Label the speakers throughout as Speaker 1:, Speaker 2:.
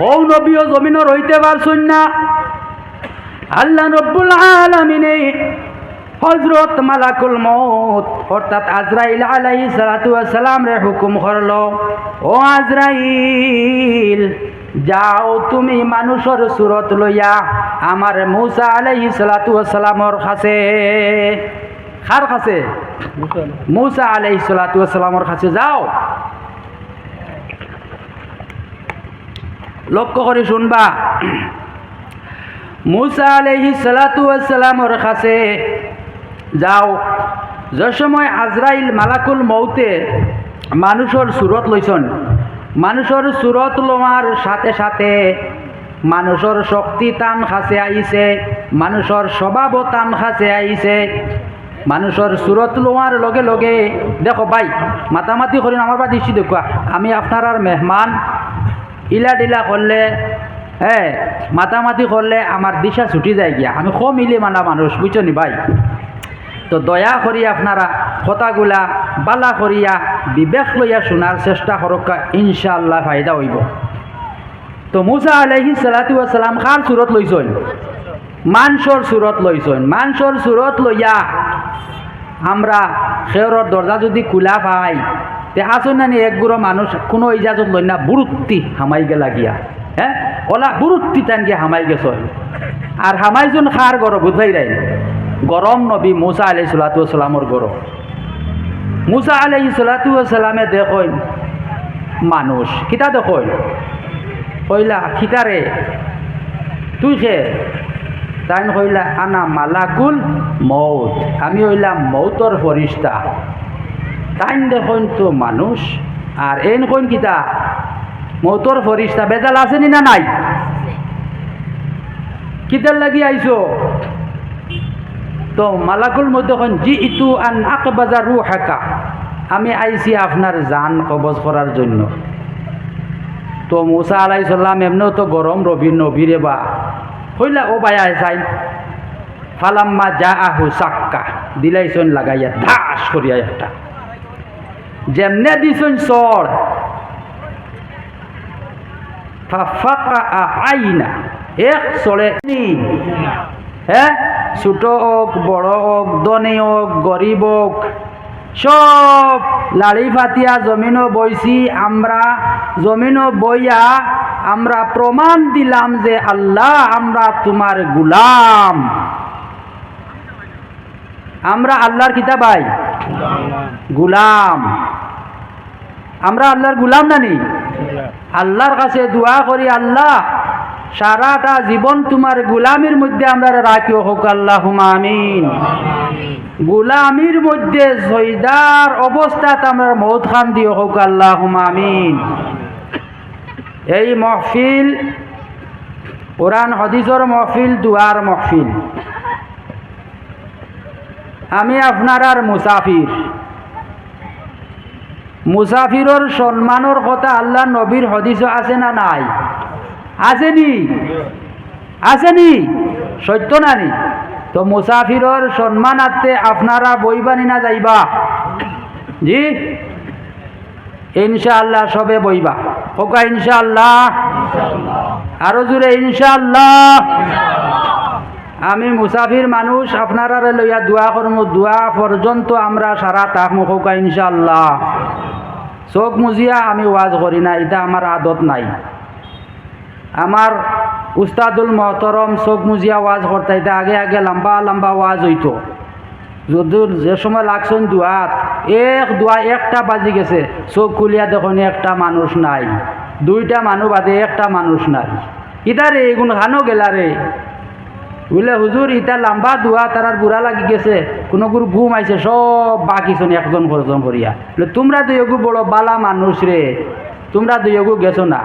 Speaker 1: ও নবীও জমিনও রইতে পারছুন না। আল্লাহ রব্বুল আলমিনে হজরত মালাকুল মৌত অর্থাৎ আজরাইল আলাই সালাম রে হুকুম করল, ও আজরাইল, যাও তুমি মানুষের সুরত লইয়া আমার মৌসা আলাই সালামর কাছে। খার কাছে? মৌসা আলাই সালামর কাছে যাও। লক্ষ্য করে শুনবা। মুসা আলহি সালাতামর কাছে যাও। যে সময় আজরাইল মালাকুল মৌতে মানুষের সুরত লইছন, মানুষের সুরত লোমার সাথে সাথে মানুষের শক্তি টান খাসে আইছে, মানুষের স্বভাব টান খাসে আইছে। মানুষের সুরত লোয়ার লগে লগে, দেখো ভাই, মাতামাতি করিন, আমার বা দৃষ্টি দেখুয়া আমি আপনার আর মেহমান ইলা ডিলা করলে হ্যাঁ মাতামাতি করলে আমার দিশা ছুটি যায় গিয়া। আমি কম ইলি মানা মানুষ বুঝছ নি ভাই? তো দয়া করি আপনারা কথাগুলা বালা করিয়া, বিবেক লইয়া শোনার চেষ্টা করক ইনশাআল্লাহ ফায়দা হইব। তো মুসা আলহি সালাম খার সুরত লইছইন মানসর সুরত লইছইন মানসর সুরত লইয়া আমরা খেয়রর দরজা যদি খোলা পাই তে আসুন না নি একগুড়ো মানুষ, কোনো ইজাজত লই না, বুরুত্তি হামাই গেলা গিয়া। হ্যাঁ? ওলা বুরুত্তি টান গিয়া হামাই গেছ। আর হামাইজন খার গরম বুঝাই রাই গরম নবী মুসা আলাই সালাতামর গরম মুসা আলাই সালাতামে দেখইন মানুষ, কিতা দেখইন কইলা খিতারে তুই খে তাই কইলা, আনা মালাকুল মৌত আমি হইলাম মৌতর ফরিস্তা তাইন দেখুন তো মানুষ। আর এন কইন কিতা মৌতর ফরিস্তা, বেজাল আছে নি নাই? কিতার লাগি আইছো? তো মালাকুল মধ্যে কন জি ইটু আন আকবাজা রু হাকা আমি আইছি আপনার জান কবজ করার জন্য। তো মুসা আলাই সাল্লাম এমনিও তো গরম রবি নবীরে বা হইলা, ও বায়া চাই ফালাম্মা যা আহু সাক্কা, দিলাইছন লাগাইয়া, ধাস করিয়া একটা। যেমনে দিছন চর। আইনা এক চলে হ্যাঁ ছোট হোক, বড় হোক, ধনী হোক, গরিব হোক, সব লাড়ি ফাতিয়া জমিনও বইছি আমরা, জমিনও বইয়া আমরা প্রমাণ দিলাম যে আল্লাহ আমরা তোমার গুলাম। আমরা আল্লাহর কিতাব ভাই গুলাম। আমরা আল্লাহর গুলাম নানি আল্লাহর কাছে দোয়া করি, আল্লাহ, সারাটা জীবন তোমার গুলামির মধ্যে আমরা রাখিও, হোক আল্লাহ আমিন। গুলামির মধ্যে সৈদার অবস্থাত আমরা মৌত খান দিও, হোক আল্লাহ আমিন। এই মহফিল, কোরআন, হদিসর মহফিল, দুয়ার মহফিল। আমি আপনার আর মুসাফির। মুসাফিরর সম্মানের কথা আল্লাহ নবীর হদিস আছে না নাই? আসেনি আসেনি সত্য নানি তো মুসাফিরর সম্মানার্থে আপনারা বইবানি না যাইবা? জি? ইনশাআল্লাহ সবে বইবা। ওকা ইনশাআল্লাহ। আরও জুড়ে ইনশাআল্লাহ। আমি মুসাফির মানুষ আপনারা লইয়া দোয়া করমু। দোয়া পর্যন্ত আমরা সারা তাক মুখোকা, ইনশাআল্লাহ। চোখ মুজিয়া আমি ওয়াজ করি না, এটা আমার আদত নাই। আমার উস্তাদুল মহতরম চোখ মুজিয়া ওয়াজ করতে, এটা আগে আগে লম্বা লম্বা ওয়াজ হইতো। যদি যে সময় লাগছেন দুয়াত এক দোয়া একটা বাজি গেছে, চোখ খুলিয়া দেখুন, একটা মানুষ নাই। দুইটা মানুষ বাদে একটা মানুষ নাই। ইতারে এগুন খানো গেলা রে বুঝলে হুজুর ইটা লম্বা দোয়া তারার বুড়া লাগি গেছে। কোনো গুরু ঘুম আইছে সব বাকিছন একজন পর্যন্ত করিয়া তোমরা দুইগু বড় বালা মানুষ রে তোমরা দুইগু গেছো না?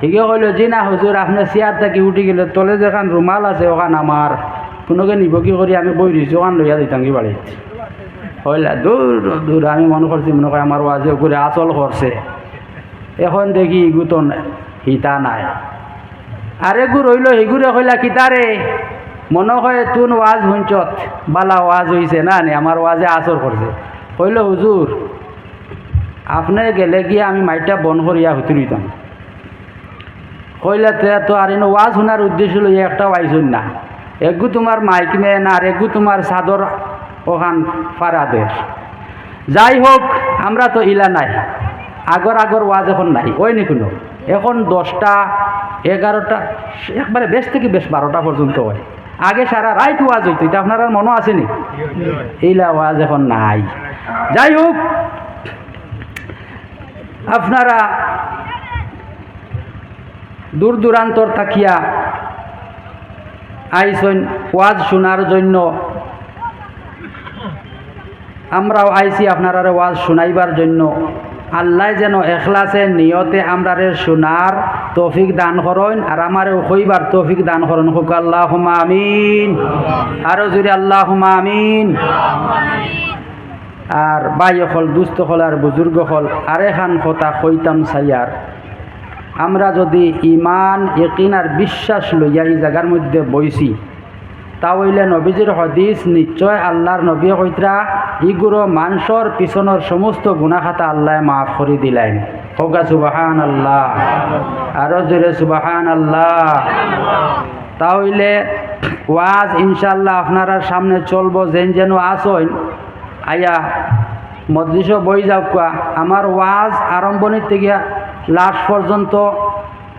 Speaker 1: ঠিকই কইল, জি না হুজুর আপনার চেয়ার থাকি উঠি গেলে তলে যেখান রুমাল আছে, ওখান আমার কোনোকে নিব কি করি আমি বই দিছি, ওখান লইয়া দিতাঙ্গি বাড়িত হইলা দূর দূর আমি মনে করছি মনে করে আমার ওয়াজে করে আসল করছে এখন দেখি ইগু তো হিতা নাই। আরে গু রইল হিগুরে কইলা কিতারে মনে হয় তুন ওয়াজ হুঞ্চত বালা ওয়াজ হইছে না নে? আমার ওয়াজে আসর করছে কইল হুজুর আপনি গেলে গিয়ে আমি মাইটা বন করিয়া হুতুরিতাম কইলে, তে তো আর এনে ওয়াজ শোনার উদ্দেশ্য লইয়া একটা আইসুন না। এগু তোমার মাইক মেন আর এগু তোমার চাদর ওখান ফারাদের যাই হোক আমরা তো ইলা নাই। আগর আগর ওয়াজ এখন নাই। ওই নি কোনো? এখন দশটা, এগারোটা একবারে বেশ থেকে বেশ বারোটা পর্যন্ত হয়। আগে সারা রাইত ওয়াজ হইতো, এটা আপনার আর মনে আসেনি? এইলা ওয়াজ এখন নাই। যাই হোক, আপনারা দূর দূরান্তর থাকিয়া আইসন ওয়াজ শোনার জন্য। আমরাও আইছি আপনারা ওয়াজ শোনাইবার জন্য। আল্লাহ যেন এখলাসে, নিয়তে আমরারে শোনার তৌফিক দান করেন আর আমারে হইবার তৌফিক দান করেন। হোক আল্লাহ আমিন। আরও জুড়ে আল্লাহ আমিন। আর বাই হল, দুস্থ হল আর বুজুর্গ হল আরেখান কথা কইতাম সাইয়ার। আমরা যদি ইমান একিন আর বিশ্বাস লইয়া এই জায়গার মধ্যে বইছি তা হইলে নবীজির হদিস নিশ্চয় আল্লাহর নবী কইতরা ইগুরো মানসর পিছনের সমস্ত গুণাখাতা আল্লাহ মাফ করে দিলেন। হোগা সুবাহান আল্লাহ আরও জোরে সুবাহান আল্লাহ তাহলে ওয়াজ ইনশাল্লাহ আপনারা সামনে চলবো, যেন যেন আসইন। আয়া মজলিসও বই যাও কোয়া, আমার ওয়াজ আরম্ভণির থেকে লাস্ট পর্যন্ত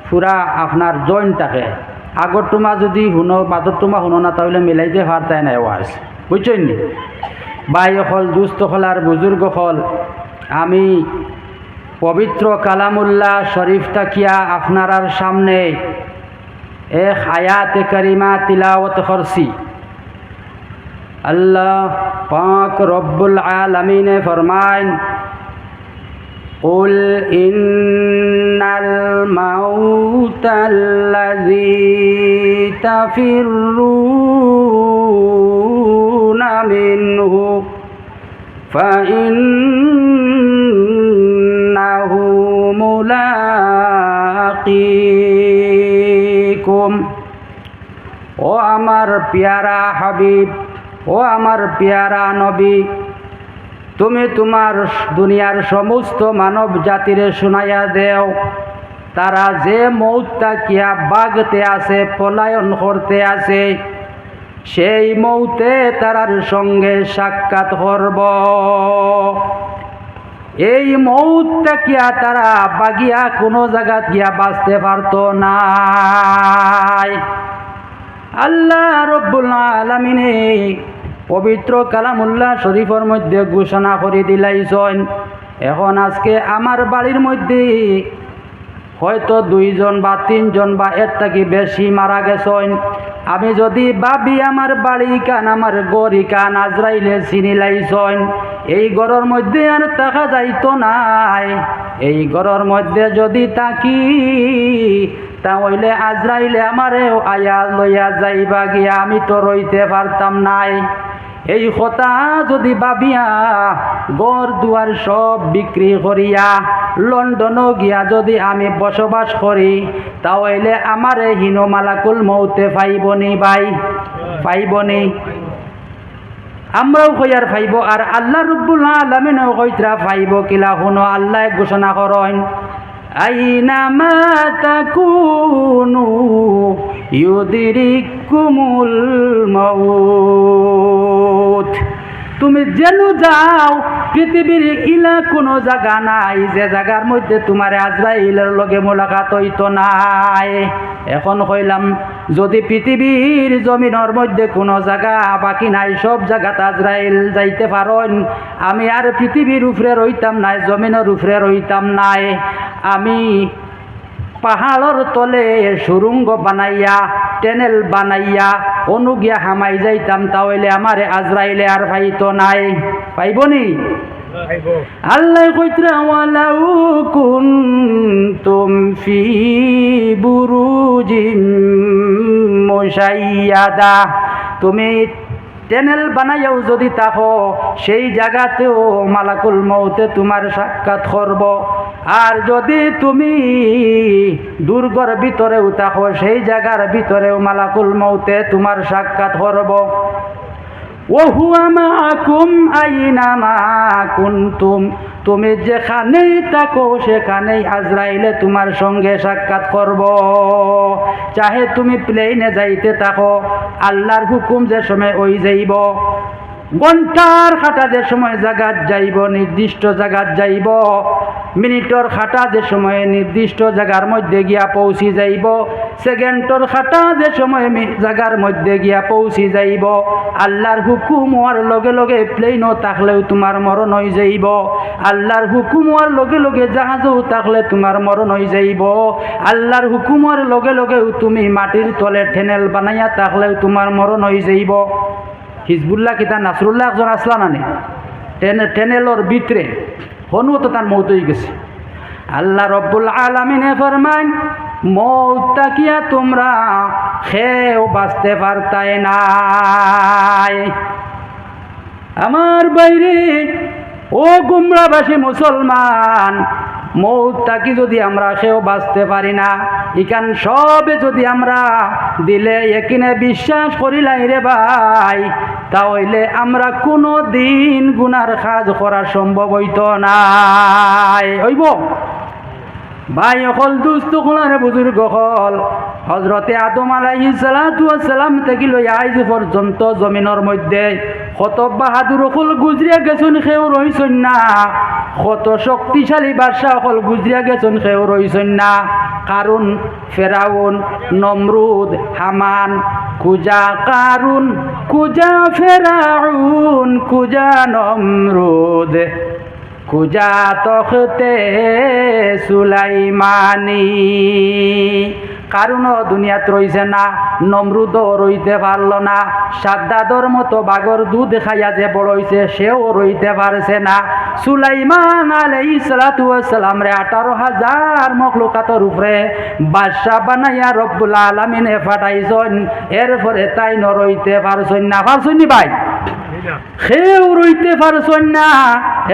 Speaker 1: পুরা আপনার জয়েন্ট থাকে। আগর তোমা যদি শুনো বাদর তোমা শুনো না, তাহলে মিলাইতে পারতাই নাই ওয়াজ বুঝছেন নি? বাই হল দুস্থ হল আর বুজুর্গ হল। আমি পবিত্র কালামুল্লাহ শরীফ তাকিয়া আপনারার সামনে এক আয়াতে করিমা তিলাওয়াত করছি আল্লাহ পাক রব্বুল আলমিনে ফরমাইন قل إن الموت الذي تفرون منه فإنه ملاقيكم ও আমার পেয়ারা হাবিব ও আমার পেয়ারা নবী তুমি তোমার দুনিয়ার সমস্ত মানব জাতিরে শোনাইয়া দেও। তারা যে মৌতটা কিয়া বাগতে আছে, পলায়ন করতে আছে, সেই মৌতে তারার সঙ্গে সাক্ষাৎ করব। এই মৌতটা কিয়া তারা বাগিয়া কোনো জায়গাত গিয়া বাঁচতে পারত না আল্লাহ রব্বুল আলমিনে পবিত্র কালামুল্লাহ শরীফের মধ্যে ঘোষণা করে দিলাইছেন, এখন আজকে আমার বাড়ির মধ্যে হয়তো দুইজন বা তিনজন বা এর থেকে বেশি মারা গেছেন। আমি যদি ভাবি আমার বাড়ি কান, আমার গড়ি কান আজরাইলে চিনি লাইছেন, এই গড়ের মধ্যে আর টাকা যাইতো নাই। এই গড়ের মধ্যে যদি তাকি তাহলে আজরাইলে আমারেও আয়া লইয়া যাইবা গিয়া, আমি তো রইতে পারতাম নাই। এই কথা যদি ভাবিয়া গড় দুয়ার সব বিক্রি করিয়া লন্ডনও গিয়া যদি আমি বসবাস করি, তাহলে আমারে হিনমালাকুল মৌতে পাইবনি ভাই, পাইবনি। আমরাও কইয়ার ফাইব আর আল্লাহ রব্বুল আলমিনও কইতরা ফাইব কিলা শুনো আল্লাহ ঘোষণা করেন। আইনামা তাকুনু ইউদিরিকুমুল মাউত। তুমি যেন যাও, পৃথিবীর ইলা কোনো জায়গা নাই, যে জায়গার মধ্যে তোমার আজরাইলের লগে মোলাকাত হইতো নাই। এখন কইলাম, যদি পৃথিবীর জমিনের মধ্যে কোনো জায়গা বাকি নাই, সব জায়গাত আজরাইল যাইতে পারেন, আমি আর পৃথিবীর উপরে রইতাম নাই, জমিনের উপরে রইতাম নাই। আমি পাহাড়র তলে সুরঙ্গ বানাইয়া টেনেল বানাইয়া অনুগিয়া হামাই যাইতাম তাহলে আমারে আজরাইলে আর পাইতো নাই। পাইবনি আল্লাহ কইতরা ওয়ালাউ কুনতুম ফি বুরুজিম মুশাইয়াদা তুমি টেনেল বানাইয়াও যদি তাকো সেই জায়গাতেও মালাকুল মৌতে তোমার সাক্ষাৎ করব। আর যদি তুমি দুর্গর ভিতরেও থাকো সেই জায়গার ভিতরেও মালাকুল মৌতে তোমার সাক্ষাৎ করব। ওহুয়া মাকুম আইনামা কুনতুম তুমি যেখানেই থাকো, সেখানেই আজরাইলে তোমার সঙ্গে সাক্ষাৎ করব। চাহে তুমি প্লেনে যাইতে থাকো, আল্লাহর হুকুম যে সময় ওই যাইব। ঘণ্টার খাটা যে সময় জাগাত যাইব, নির্দিষ্ট জাগাত যাইব, মিনিটর খাটা যে সময়ে নির্দিষ্ট জায়গার মধ্যে গিয়া পৌঁছি যাইব, সেকেন্ডর খাটা যে সময় জাগার মধ্যে গিয়া পৌঁছি যাইব, আল্লাহর হুকুম হওয়ার লগে লগে প্লেনও থাকলেও তোমার মরণ হয়ে যাইব, আল্লাহর হুকুম হওয়ার লগে লগে জাহাজও থাকলে তোমার মরণ হয়ে যাইব, আল্লাহর হুকুম হওয়ার লগে লগেও তুমি মাটির তলে ঠেনেল বানাইয়া থাকলেও তোমার মরণ হয়ে যাইব। হিজবুল্লাহ কিতা নাসরুল্লাহ একজন আসলা নানি টেনে, টেনেলর ভিতরে হনু তো তার মৌত হয়ে গেছে। আল্লাহ রব্বুল আলমিনে ফরমান মৌত তাকিয়া তোমরা খেয়েও বাঁচতে পারতাই নাই। আমার বাইরে, ও গুমরাবাসী মুসলমান মৌত তাকি যদি আমরা সেও বাঁচতে পারি না। ইখান সবে যদি আমরা দিলে একিনে বিশ্বাস করিলাই রে ভাই তাহলে আমরা কোনো দিন গুনার কাজ করা সম্ভব হইত না হইব? ভাই, অকল দুস্থ কোলারে বুজুর্গ হল। হজরতে আদম সালাতু সালাম থেকে লই আইজ পর্যন্ত জমিনের মধ্যে কত বাহাদুর অকল গুজরিয়া গেছুন সেও রইছন না। কত শক্তিশালী বাদশাহ অকল গুজরিয়া গেছুন সেও রইছন না। কারণ ফেরাউন, নমরুদ, হামান, কুজা কারুন, কুজা ফেরাউন, কুজা নমরুদ, কুজা তখতে সুলাইমানি। কারণও দুনিয়াত রইছে না, নমরুদও রইতে পারল না। সাদ্দাদর মতো বাগর দুধ খাইয়া যে বড় সেও রইতে পারছে না। সুলাইমান আলাই সালাতু সালাম রে, আঠারো হাজার মখলুকাতর উপরে বাদশাহ বানাইয়া রব্বুল আলমিনে ফাটাইছন। এরপরে তাই ন রইতে পারছন না। পারছন ভাই? সেও রইতে পারছন না।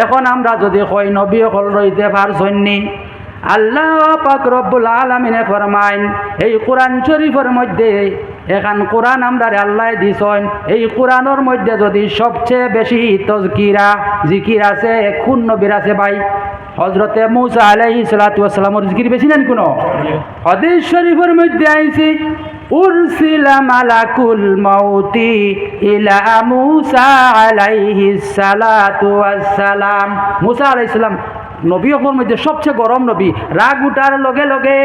Speaker 1: এখন আমরা যদি কই, নবী হল রইতে পারছন নি? আল্লাহ পাক রব্বুল আলমিনে ফরমাইন, এই কোরআন শরীফের মধ্যে এখান কোরআন আমরা আল্লাহ দিছন, এই কোরআনের মধ্যে যদি সবচেয়ে বেশি তজকিরা, জিকির আছে কোন নবীর আছে ভাই। হজরতে মৌসা আলাইহি সালাতামর জিকির বেশি নেন কোনো? হদিস শরীফের মধ্যে আইছি, উরসিলা মালাকুল মাউতি ইলা মুসা আলাইহি সালাতু ওয়াসসালাম। মুসা আলাইহিস সালাম নবী অকর মধ্যে সবচেয়ে গরম নবী। রাগ উঠার লগে লগে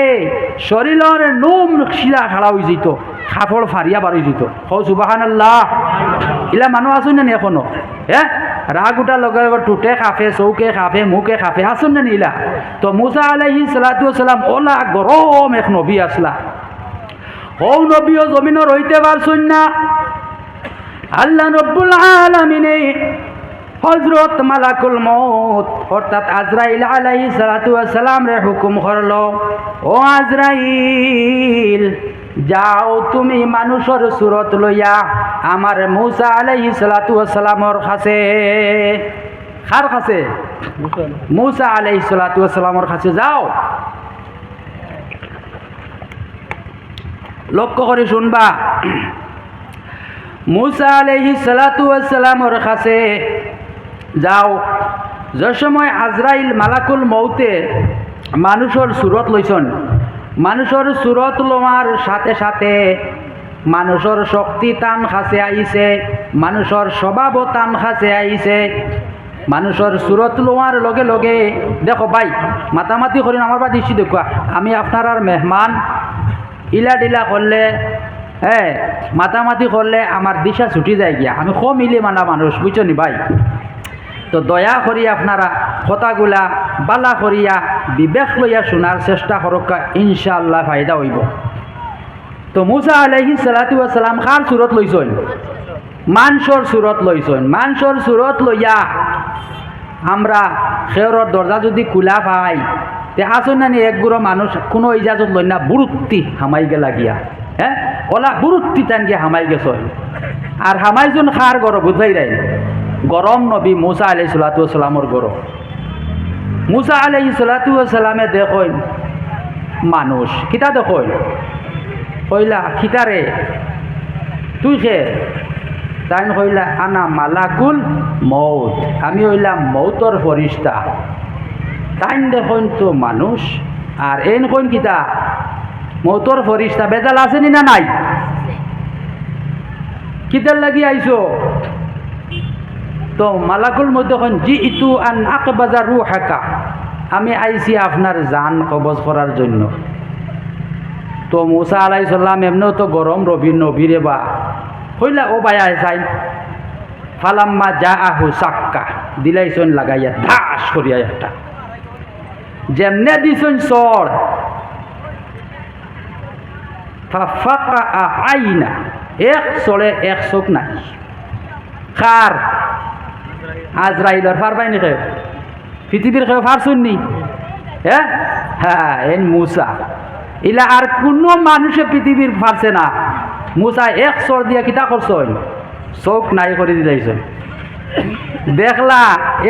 Speaker 1: শরীরের নোম শিলা খাড়া হয়ে যেত খাফড় ফারিয়া হয়ে যেত। হো সুবাহান আল্লাহ ইলা মানুষ আসুন না এখনও? হ্যাঁ রাগ উঠার লগে লগে টুটে খাফে চৌকে খাফে মুখে খাফে আসুন না ইলা? তো মুসা আলাইহি সালাতু সালাম ওলা গরম এক নবী আসলা ও নবীও জমিনর হইতে পারছুন না। আল্লাহ রব্বুল আলামিনে হজরত মালাকুল মৌত অর্থাৎ আজরাইল আলাই সালাতু সালাম রে হুকুম করল, ও আজরাইল, যাও তুমি মানুষের সুরত লইয়া আমার মুসা আলাইহি সালাতু সালামর কাছে। কার কাছে? মুসা আলাইহি সালাতু সালামর কাছে যাও। লক্ষ্য করে শুনবা। মুসা আলহি সালাতামর কাছে যাও। যে সময় আজরাইল মালাকুল মৌতে মানুষের সুরত লইছন, মানুষের সুরত লোয়ার সাথে সাথে মানুষের শক্তি টান খাসে আইছে, মানুষের স্বভাবও টান খাসে আইছে। মানুষের সুরত লোয়ার লগে লগে, দেখো ভাই, মাতামাতি করি আমার বা দৃষ্টি দেখুয়া আমি আপনার আর মেহমান ইলা ডিলা করলে হ্যাঁ মাতামাতি করলে আমার দিশা ছুটি যায় গিয়া। আমি কম ইলে মানা মানুষ, বুঝছ নি ভাই? তো দয়া করি আপনারা কথাগুলা বালা করিয়া বিবেক লইয়া শোনার চেষ্টা করক ইনশাআল্লাহ ফায়দা হইব। তো মুসা আলহি সালাতু সালাম খার সুরত লইছন মানসর সুরত লইছন মানসর সুরত লইয়া আমরা খেয়রর দরজা যদি খোলা পাই, তে আসুন না একগুড়ো মানুষ, কোনো ইজাজত লই না বুরুত্তি হামাই গেলা গিয়া হ্যাঁ ওলা বুরুত্তি টান গিয়া হামাই গেছ আর হামাইজন খার গর বুঝাই রাই গরম নবী মুসা আলাই সালাতু সালামর গরম। মুসা আলাই সালাতু সালামে দেখই মানুষ, কিতা দেখই কইলা খিতারে তুই খে তাই কইলা, আনা মালাকুল মৌত আমি হইলাম মৌতর ফরিস্তা তাইন দেখুন তো মানুষ, আর এন কইন কিতা মৌতর ফরিস্তা বেজাল আসেনি না নাই? কিতার লাগি আইছো? তো মালাকুল মধ্যে কন জি ইতু আন আকবাজা রু হাকা আমি আইছি আপনার জান কবজ করার জন্য। তো মুসা আলাই সাল্লাম এমনিও তো গরম, রবি নবীরে বা। হইলা ও বায়া চাই ফালাম্মা যা আহু সাক্কা, দিলাইছন লাগাইয়া ধাস করিয়া একটা। যেমনে দিছন সর আইনা, এক চলে এক চোখ নাই। খার আজরাইলর ফার পাইনি কেউ? পৃথিবীর কেউ ফার শুননি? হ্যাঁ হ্যাঁ এন মুসা। ইলা আর কোনো মানুষে পৃথিবীর ফারছে না। মুসা এক চর দিয়া কিতা করছ চোখ নাই করে দিলাইছন দেখলা,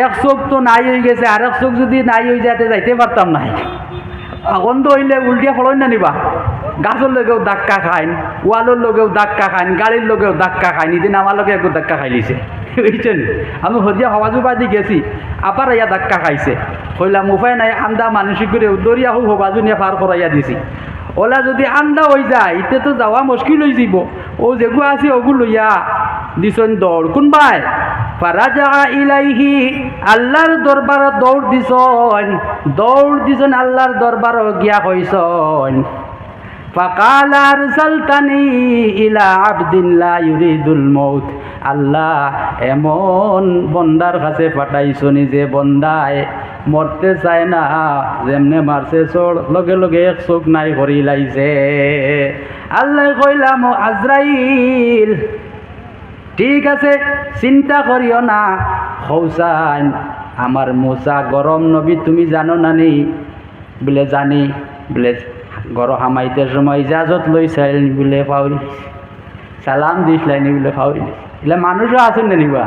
Speaker 1: এক চোখ তো নাই হয়ে গেছে আর এক চোখ যদি নাই হয়ে যাতে যাইতে পারতাম নাই। আগন্দ হইলে উল্টিয়া ফলন না নিবা গাছের লগেও ধাক্কা খাইন ওয়ালের লগেও ধাক্কা খাইন গাড়ির লগেও ধাক্কা খাইন এদিন আমার লগে একটু ধাক্কা খাই লিছে বুঝছেন আমি হদিয়া হওয়াজু বাদি গেছি আবার ইয়া ধাক্কা খাইছে। কইলাম উপায় নাই, আন্দা মানসিক করে দরিয়া হোক হবাজু নিয়ে পার করাইয়া দিছি। ওলা যদি আন্দা হয়ে যায় ইতে তো যাওয়া মুশকিল হয়ে যাব। ও যেগু আছে ওগু লইয়া। দিছন দৌড় কোনবাই? ফারাজা ইলাইহি আল্লাহর দরবারত দৌড় দিছন দৌড় দিছন আল্লাহর দরবারত গিয়া কইছন فقال أرسلتني إلى عبد لا يريد الموت আল্লাহ এমন বন্দার কাছে পাঠাইছনি যে বন্দায় মরতে চায় না যেমনে মারছে চোর লগে লগে এক চোখ নাই করি লাইছে আল্লাহ কইলাম আজরাইল ঠিক আছে, চিন্তা করিও না। হৌসাইন আমার মোসা গরম নবী, তুমি জানো না নি বলে, জানি। বলে গরম হামাইতে সময় ইজাজত লইছিল বলে পাউরি সালাম দিছিলাইনি বলে পাউরি এলে মানুষও আছেন না নিবা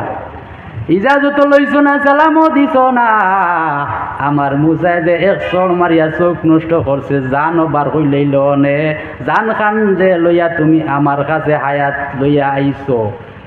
Speaker 1: ইজাজত লইছো না সালামও দিছ না। আমার মুসাই যে এক চর মারিয়া চোখ নষ্ট করছে জান বার কইলেই লনে জান খান যে লইয়া তুমি আমার কাছে হায়াত লইয়া আইছো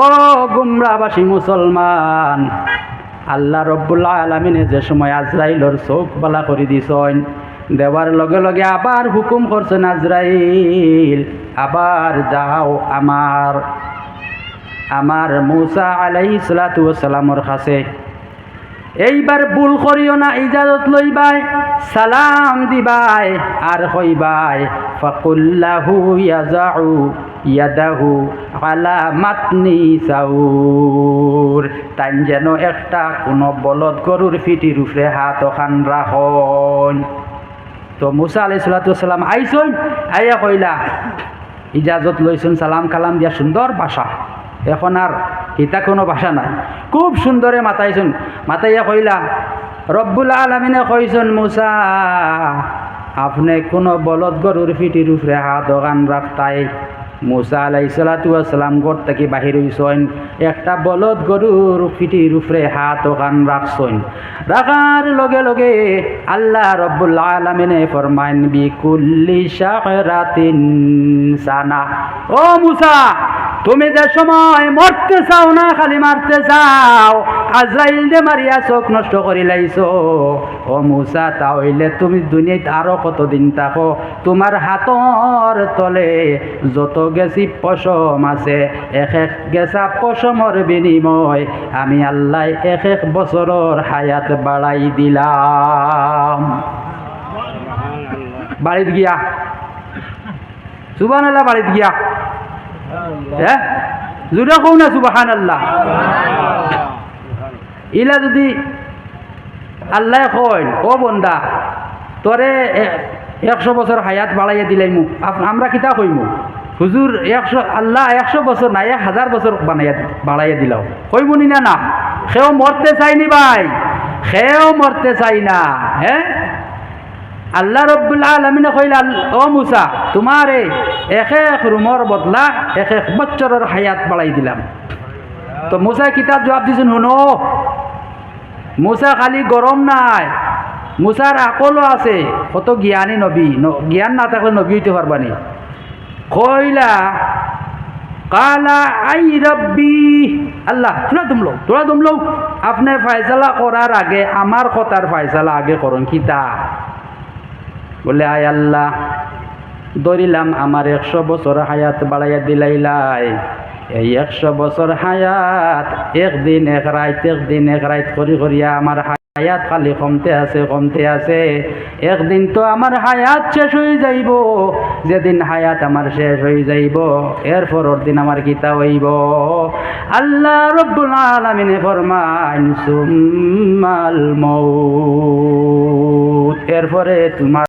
Speaker 1: ও গুমরাবাসী মুসলমান, আল্লাহ রব্বুল্লাহ আলমিনে যে সময় আজরাইলর চোখ বালা করে দিছন, দেওয়ার লগে লগে আবার হুকুম করছেন, আজরাইল, আবার যাও আমার আমার মুসা আলাই সালাতামর কাছে। এইবার ভুল করিও না, ইজাজত লইবাই, সালাম দিবাই, আর হইবাই। ফাকুল্লাহু ইয়াজাউ ইয়াদাহু আলা মাতনি চাউর তাই যেন একটা কোনো বলদ গরুর ফিটির উপরে হাত ওখান রাখন তো মুসা আলাই সালাতাম আইসন আইয়া কইলা, ইজাজত লইছুন সালাম কালাম দিয়া সুন্দর ভাষা এখন আর ইতা কোনো ভাষা নাই। খুব সুন্দরে মাতাইছুন মাতাইয়া কইলা রব্বুল আলমিনে কইছন মুসা আপনি কোনো বলদ গরুর ফিটির উপরে হাত ওখান রাখতাই মুসা আলাই সালাতাম ঘর থেকে বাহির হইছেন একটা বলদ গরুর ফিটির উপরে হাত ওখান রাখছেন রাখার লগে লগে আল্লাহ রব্বুল আলমিনে ফরমাইন বি কুল্লি সানা। ও মুসা তুমি যে সময় মরতে চাও না, খালি মারতে চাও, আজরাইল দে মারিয়া চোখ নষ্ট করি লাইছো। ও মুসা, তাহলে তুমি দুনিয়াত আরও কতদিন থাকো? তোমার হাতর তলে যত গেছি পশম আছে, এক এক গেছা পশমর বিনিময় আমি আল্লাহ এক এক বছরের হায়াত বাড়াই দিলাম। বাড়িত গিয়া। সুবান আল্লাহ বাড়িত গিয়া। হ্যাঁ? জুড়ে কৌ না সুবাহান আল্লাহ ইলা যদি আল্লাহ কইন ও বন্দা তোরে একশো বছর হায়াত বাড়াইয়া দিলাই মুখ আমরা কিতা কইমু? হুজুর একশো আল্লাহ একশো বছর না এক হাজার বছর বানাইয়া বাড়াইয়া দিলাও। কইবনি না না? সেও মরতে চাইনি ভাই। সেও মরতে চাই না হ্যাঁ? আল্লাহ রব্বুল্লাহ আলমিনে কইলা ও মুসা, তোমারে এক এক রুমর বদলা এক এক বছরের হায়াত বাড়াই দিলাম। তো মুসা কিতাব জবাব দিছেন শুনো, মুসা খালি গরম নাই মুসার আকলও আছে কত জ্ঞানী নবী জ্ঞান না থাকলে নবী হইতে পারবানি কইলা, কালা আই রব্বি আল্লাহ তোরা দুমলো তোরা দুমলো, আপনি ফায়সালা করার আগে আমার কথার ফায়সালা আগে করুন কিতা? বলে, আয় আল্লাহ, ধরিলাম আমার একশো বছর হায়াত বাড়াইয়া দিলাইলাই। এই একশো বছর হায়াত একদিন এক রাইত একদিন এক রাইত করি করিয়া আমার হায়াত খালি কমতে আছে কমতে আছে। একদিন তো আমার হায়াত শেষ হয়ে যাইব, যেদিন হায়াত আমার শেষ হয়ে যাইব এর পরের দিন আমার গীতা হইব। আল্লাহ রব্বুল আলামিনে ফরমান সুম্মাল মৌত এরপরে তোমার